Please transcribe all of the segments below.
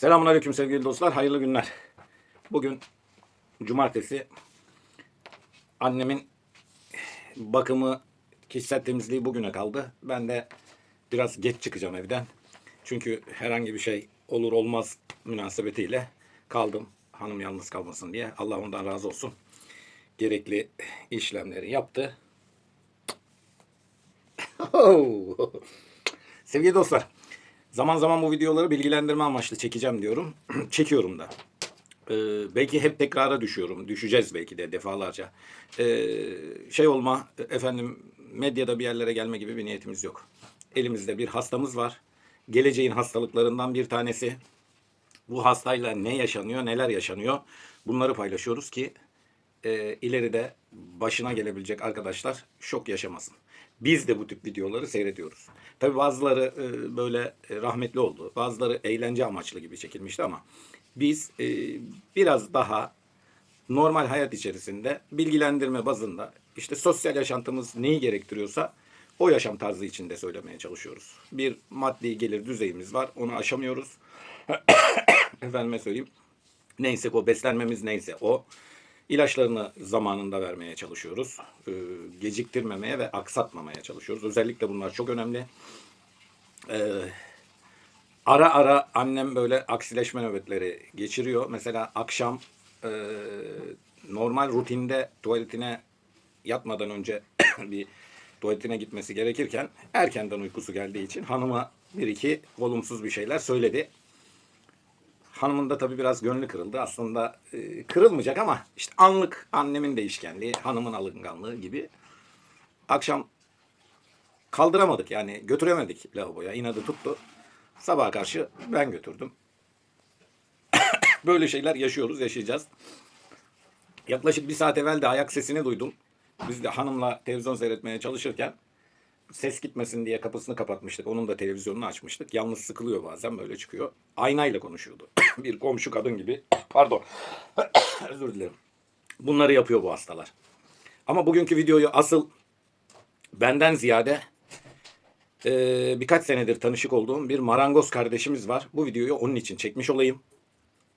Selamünaleyküm sevgili dostlar. Hayırlı günler. Bugün cumartesi. Annemin bakımı, kişisel temizliği bugüne kaldı. Ben de biraz geç çıkacağım evden. Çünkü herhangi bir şey olur olmaz münasebetiyle kaldım. Hanım yalnız kalmasın diye. Allah ondan razı olsun. Gerekli işlemleri yaptı. Sevgili dostlar, zaman zaman bu videoları bilgilendirme amaçlı çekeceğim diyorum. Çekiyorum da. Ee, belki hep tekrara düşüyorum. Düşeceğiz belki de defalarca. Ee, şey olma, efendim medyada bir yerlere gelme gibi bir niyetimiz yok. Elimizde bir hastamız var. Geleceğin hastalıklarından bir tanesi. Bu hastayla ne yaşanıyor, neler yaşanıyor bunları paylaşıyoruz ki e, ileride başına gelebilecek arkadaşlar şok yaşamasın. Biz de bu tip videoları seyrediyoruz. Tabi bazıları e, böyle e, rahmetli oldu. Bazıları eğlence amaçlı gibi çekilmişti ama biz e, biraz daha normal hayat içerisinde bilgilendirme bazında işte sosyal yaşantımız neyi gerektiriyorsa o yaşam tarzı içinde söylemeye çalışıyoruz. Bir maddi gelir düzeyimiz var. Onu aşamıyoruz. Efendime söyleyeyim. Neyse o beslenmemiz neyse o. İlaçlarını zamanında vermeye çalışıyoruz. Ee, geciktirmemeye ve aksatmamaya çalışıyoruz. Özellikle bunlar çok önemli. Ee, ara ara annem böyle aksileşme nöbetleri geçiriyor. Mesela akşam e, normal rutinde tuvaletine yatmadan önce bir tuvaletine gitmesi gerekirken erkenden uykusu geldiği için hanıma bir iki olumsuz bir şeyler söyledi. Hanımın da tabii biraz gönlü kırıldı. Aslında e, kırılmayacak ama işte anlık annemin değişkenliği, hanımın alınganlığı gibi. Akşam kaldıramadık yani götüremedik lavaboya. İnadı tuttu. Sabaha karşı ben götürdüm. Böyle şeyler yaşıyoruz, yaşayacağız. Yaklaşık bir saat evvel de ayak sesini duydum. Biz de hanımla televizyon seyretmeye çalışırken ses gitmesin diye kapısını kapatmıştık. Onun da televizyonunu açmıştık. Yalnız sıkılıyor bazen böyle çıkıyor. Aynayla konuşuyordu. bir komşu kadın gibi. Pardon. Özür dilerim. Bunları yapıyor bu hastalar. Ama bugünkü videoyu asıl benden ziyade e, birkaç senedir tanışık olduğum bir marangoz kardeşimiz var. Bu videoyu onun için çekmiş olayım.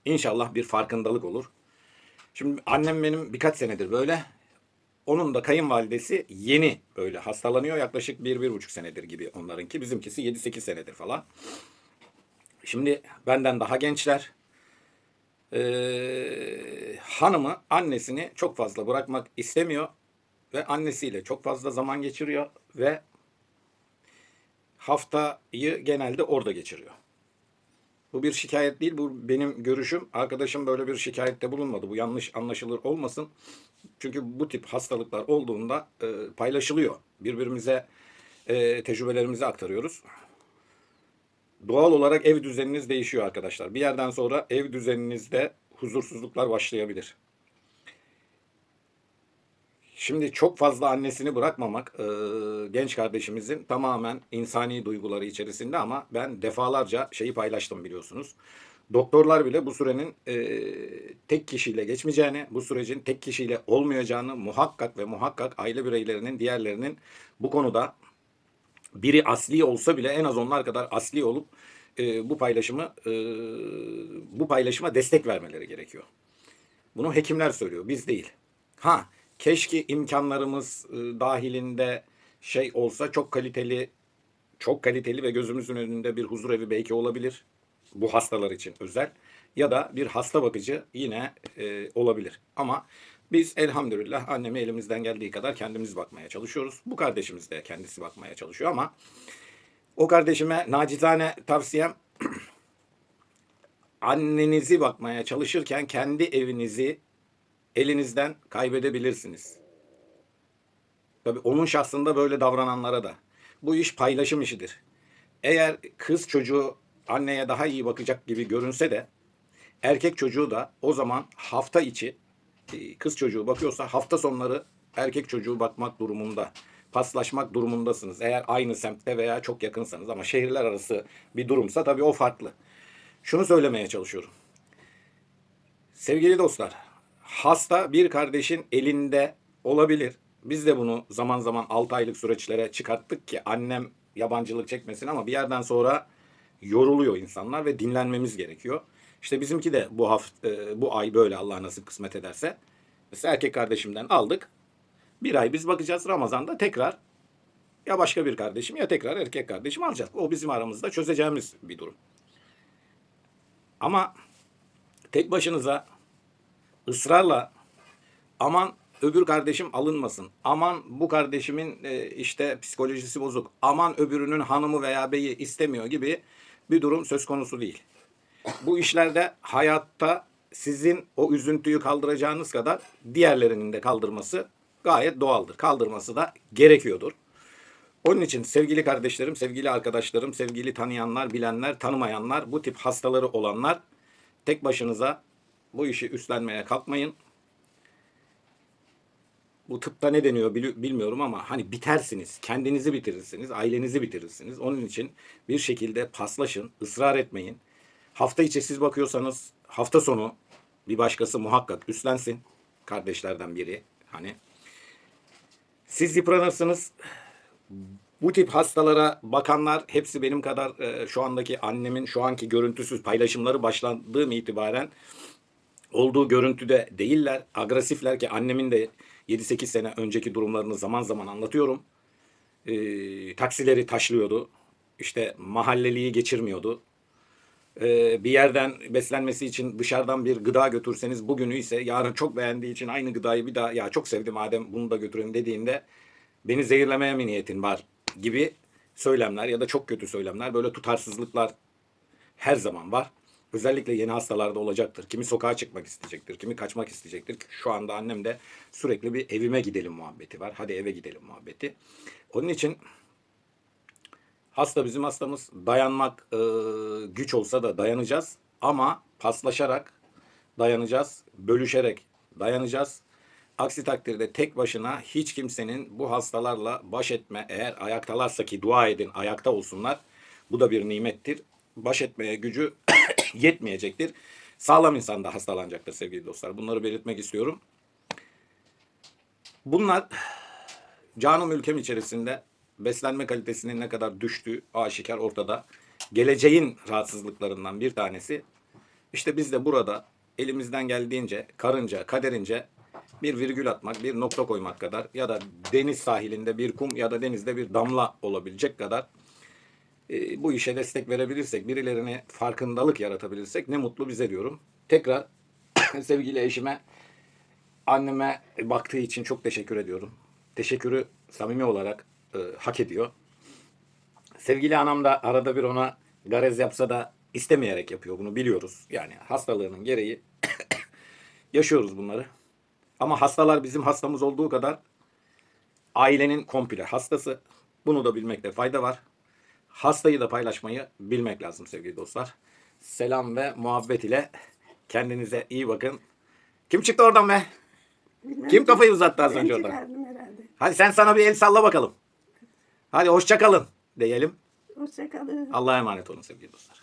İnşallah bir farkındalık olur. Şimdi annem benim birkaç senedir böyle. Onun da kayınvalidesi yeni böyle hastalanıyor. Yaklaşık bir, bir buçuk senedir gibi onlarınki. Bizimkisi 7-8 senedir falan. Şimdi benden daha gençler. Ee, hanımı annesini çok fazla bırakmak istemiyor. Ve annesiyle çok fazla zaman geçiriyor. Ve haftayı genelde orada geçiriyor. Bu bir şikayet değil, bu benim görüşüm. Arkadaşım böyle bir şikayette bulunmadı. Bu yanlış anlaşılır olmasın. Çünkü bu tip hastalıklar olduğunda e, paylaşılıyor. Birbirimize e, tecrübelerimizi aktarıyoruz. Doğal olarak ev düzeniniz değişiyor arkadaşlar. Bir yerden sonra ev düzeninizde huzursuzluklar başlayabilir. Şimdi çok fazla annesini bırakmamak e, genç kardeşimizin tamamen insani duyguları içerisinde ama ben defalarca şeyi paylaştım biliyorsunuz. Doktorlar bile bu sürenin e, tek kişiyle geçmeyeceğini, bu sürecin tek kişiyle olmayacağını muhakkak ve muhakkak aile bireylerinin diğerlerinin bu konuda biri asli olsa bile en az onlar kadar asli olup e, bu paylaşımı e, bu paylaşıma destek vermeleri gerekiyor. Bunu hekimler söylüyor, biz değil. Ha, keşke imkanlarımız e, dahilinde şey olsa çok kaliteli çok kaliteli ve gözümüzün önünde bir huzur evi belki olabilir. Bu hastalar için özel. Ya da bir hasta bakıcı yine e, olabilir. Ama biz elhamdülillah anneme elimizden geldiği kadar kendimiz bakmaya çalışıyoruz. Bu kardeşimiz de kendisi bakmaya çalışıyor ama o kardeşime nacizane tavsiyem annenizi bakmaya çalışırken kendi evinizi elinizden kaybedebilirsiniz. Tabii onun şahsında böyle davrananlara da. Bu iş paylaşım işidir. Eğer kız çocuğu anneye daha iyi bakacak gibi görünse de erkek çocuğu da o zaman hafta içi e, kız çocuğu bakıyorsa hafta sonları erkek çocuğu bakmak durumunda paslaşmak durumundasınız. Eğer aynı semtte veya çok yakınsanız ama şehirler arası bir durumsa tabii o farklı. Şunu söylemeye çalışıyorum. Sevgili dostlar, hasta bir kardeşin elinde olabilir. Biz de bunu zaman zaman 6 aylık süreçlere çıkarttık ki annem yabancılık çekmesin ama bir yerden sonra yoruluyor insanlar ve dinlenmemiz gerekiyor. İşte bizimki de bu hafta, bu ay böyle Allah nasip kısmet ederse. Mesela erkek kardeşimden aldık. Bir ay biz bakacağız Ramazan'da tekrar ya başka bir kardeşim ya tekrar erkek kardeşim alacağız. O bizim aramızda çözeceğimiz bir durum. Ama tek başınıza ısrarla aman öbür kardeşim alınmasın. Aman bu kardeşimin e, işte psikolojisi bozuk. Aman öbürünün hanımı veya beyi istemiyor gibi bir durum söz konusu değil. Bu işlerde hayatta sizin o üzüntüyü kaldıracağınız kadar diğerlerinin de kaldırması gayet doğaldır. Kaldırması da gerekiyordur. Onun için sevgili kardeşlerim, sevgili arkadaşlarım, sevgili tanıyanlar, bilenler, tanımayanlar, bu tip hastaları olanlar tek başınıza bu işi üstlenmeye kalkmayın. Bu tıpta ne deniyor bilmiyorum ama hani bitersiniz, kendinizi bitirirsiniz, ailenizi bitirirsiniz. Onun için bir şekilde paslaşın, ısrar etmeyin. Hafta içi siz bakıyorsanız hafta sonu bir başkası muhakkak üstlensin. Kardeşlerden biri hani. Siz yıpranırsınız, bu tip hastalara bakanlar hepsi benim kadar e, şu andaki annemin şu anki görüntüsüz paylaşımları başladığım itibaren olduğu görüntüde değiller. Agresifler ki annemin de 7-8 sene önceki durumlarını zaman zaman anlatıyorum. E, taksileri taşlıyordu. İşte mahalleliği geçirmiyordu. E, bir yerden beslenmesi için dışarıdan bir gıda götürseniz bugünü ise yarın çok beğendiği için aynı gıdayı bir daha ya çok sevdim madem bunu da götüreyim dediğinde beni zehirlemeye mi niyetin var gibi söylemler ya da çok kötü söylemler böyle tutarsızlıklar her zaman var. Özellikle yeni hastalarda olacaktır. Kimi sokağa çıkmak isteyecektir, kimi kaçmak isteyecektir. Şu anda annem de sürekli bir evime gidelim muhabbeti var. Hadi eve gidelim muhabbeti. Onun için hasta bizim hastamız. Dayanmak e, güç olsa da dayanacağız. Ama paslaşarak dayanacağız. Bölüşerek dayanacağız. Aksi takdirde tek başına hiç kimsenin bu hastalarla baş etme eğer ayaktalarsa ki dua edin ayakta olsunlar. Bu da bir nimettir. Baş etmeye gücü yetmeyecektir. Sağlam insan da hastalanacaktır sevgili dostlar. Bunları belirtmek istiyorum. Bunlar canım ülkem içerisinde beslenme kalitesinin ne kadar düştüğü aşikar ortada. Geleceğin rahatsızlıklarından bir tanesi. İşte biz de burada elimizden geldiğince, karınca, kaderince bir virgül atmak, bir nokta koymak kadar ya da deniz sahilinde bir kum ya da denizde bir damla olabilecek kadar e, bu işe destek verebilirsek, birilerine farkındalık yaratabilirsek ne mutlu bize diyorum. Tekrar sevgili eşime, anneme baktığı için çok teşekkür ediyorum. Teşekkürü samimi olarak e, hak ediyor. Sevgili anam da arada bir ona garez yapsa da istemeyerek yapıyor bunu biliyoruz. Yani hastalığının gereği yaşıyoruz bunları. Ama hastalar bizim hastamız olduğu kadar ailenin komple hastası. Bunu da bilmekte fayda var. Hastayı da paylaşmayı bilmek lazım sevgili dostlar. Selam ve muhabbet ile kendinize iyi bakın. Kim çıktı oradan be? Kim ki. kafayı uzattı az önce oradan? Hadi sen sana bir el salla bakalım. Hadi hoşça kalın diyelim. Hoşça kalın. Allah'a emanet olun sevgili dostlar.